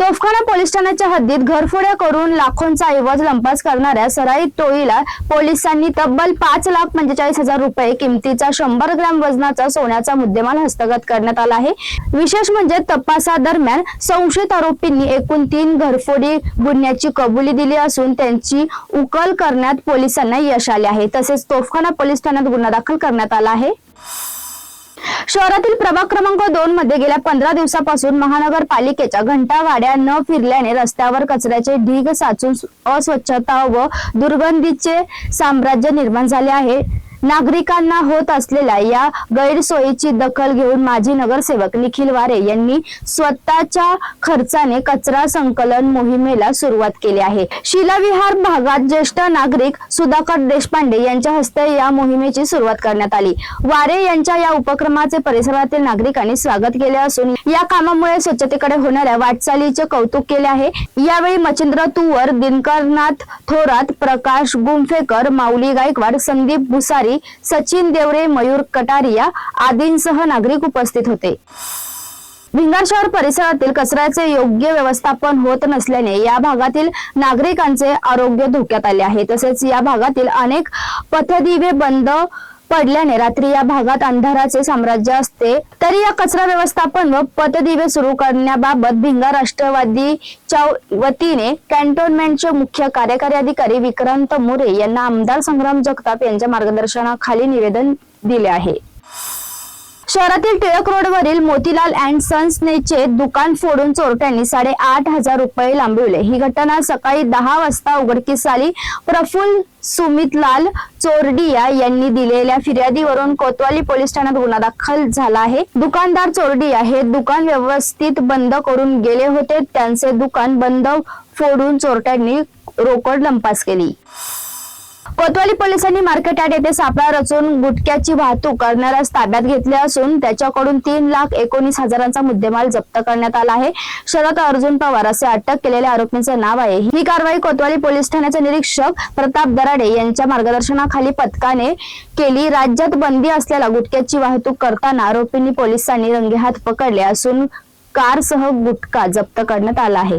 तोफखाना police ठाण्याच्या हद्दीत घरफोड्या करून लाखोंचा ऐवज लंपास करणाऱ्या सराई टोळीला पोलिसांनी तब्बल पाच लाख पंचेचाळीस हजार रुपये किमतीचा शंभर ग्रॅम वजनाचा सोन्याचा मुद्देमाल हस्तगत करण्यात आला आहे. विशेष म्हणजे तपासादरम्यान संशयित आरोपींनी एकूण तीन घरफोडी गुन्ह्याची कबुली दिली असून त्यांची उकल करण्यात पोलिसांना यश आले आहे. तसेच तोफखाना पोलीस ठाण्यात गुन्हा दाखल करण्यात आला आहे. शहरातील प्रभाग क्रमांक दोन मध्ये गेल्या पंधरा दिवसापासून महानगरपालिकेच्या घंटा गाड्या न फिरल्याने रस्त्यावर कचऱ्याचे ढीग साचून अस्वच्छता व दुर्गंधीचे साम्राज्य निर्माण झाले आहे. नागरिकांना होत असलेल्या या गैरसोयीची दखल घेऊन माजी नगरसेवक निखिल वारे यांनी स्वतःच्या खर्चाने कचरा संकलन मोहिमेला सुरुवात केली आहे. शिलाविहार भागात ज्येष्ठ नागरिक सुधाकर देशपांडे यांच्या हस्ते या मोहिमेची सुरुवात करण्यात आली. वारे यांच्या या उपक्रमाचे परिसरातील नागरिकांनी स्वागत केले असून या कामामुळे स्वच्छतेकडे होणाऱ्या वाटचालीचे कौतुक केले आहे. यावेळी मच्छिंद्र तुवर दिनकरनाथ थोरात प्रकाश गुंफेकर माऊली गायकवाड संदीप भुसारी सचिन देवरे मयूर कटारिया आदींसह नागरिक उपस्थित होते. भिंगार शहर परिसरातील कचऱ्याचे योग्य व्यवस्थापन होत नसल्याने या भागातील नागरिकांचे आरोग्य धोक्यात आले आहे. तसेच या भागातील अनेक पथदिवे बंद पडल्याने रात्री या भागात अंधाराचे साम्राज्य असते. तरी या कचरा व्यवस्थापन व पथदिवे सुरू करण्याबाबत भिंगा राष्ट्रवादीच्या वतीने कॅन्टोन्मेंटचे मुख्य कार्यकारी अधिकारी विक्रांत मोरे यांना आमदार संग्राम जगताप यांच्या मार्गदर्शनाखाली निवेदन दिले आहे. शहरातील टिळक रोडवरील मोतीलाल अँड सन्सनेचे दुकान फोडून चोरट्यांनी साडेआठ हजार रुपये लांबविले. ही घटना सकाळी दहा वाजता उघडकीस आली. प्रफुल्ल सुमितलाल चोरडिया यांनी दिलेल्या फिर्यादीवरून कोतवाली पोलीस ठाण्यात गुन्हा दाखल झाला आहे. दुकानदार चोरडिया हे दुकान व्यवस्थित बंद करून गेले होते. त्यांचे दुकान बंद फोडून चोरट्यांनी रोकड लंपास केली. कोतवाली पोलिसांनी मार्केट यार्ड येथे सापळा रचून गुटख्याची वाहतूक करणाऱ्यास ताब्यात घेतले असून त्याच्याकडून तीन लाख एकोणीस हजारांचा मुद्देमाल जप्त करण्यात आला आहे. शरद अर्जुन पवार असे अटक केलेल्या आरोपींचे नाव आहे. ही कारवाई कोतवाली पोलीस ठाण्याचे निरीक्षक प्रताप दराडे यांच्या मार्गदर्शनाखाली पथकाने केली. राज्यात बंदी असलेल्या गुटख्याची वाहतूक करताना आरोपींनी पोलिसांनी रंगेहात पकडले असून कारसह गुटखा जप्त करण्यात आला आहे.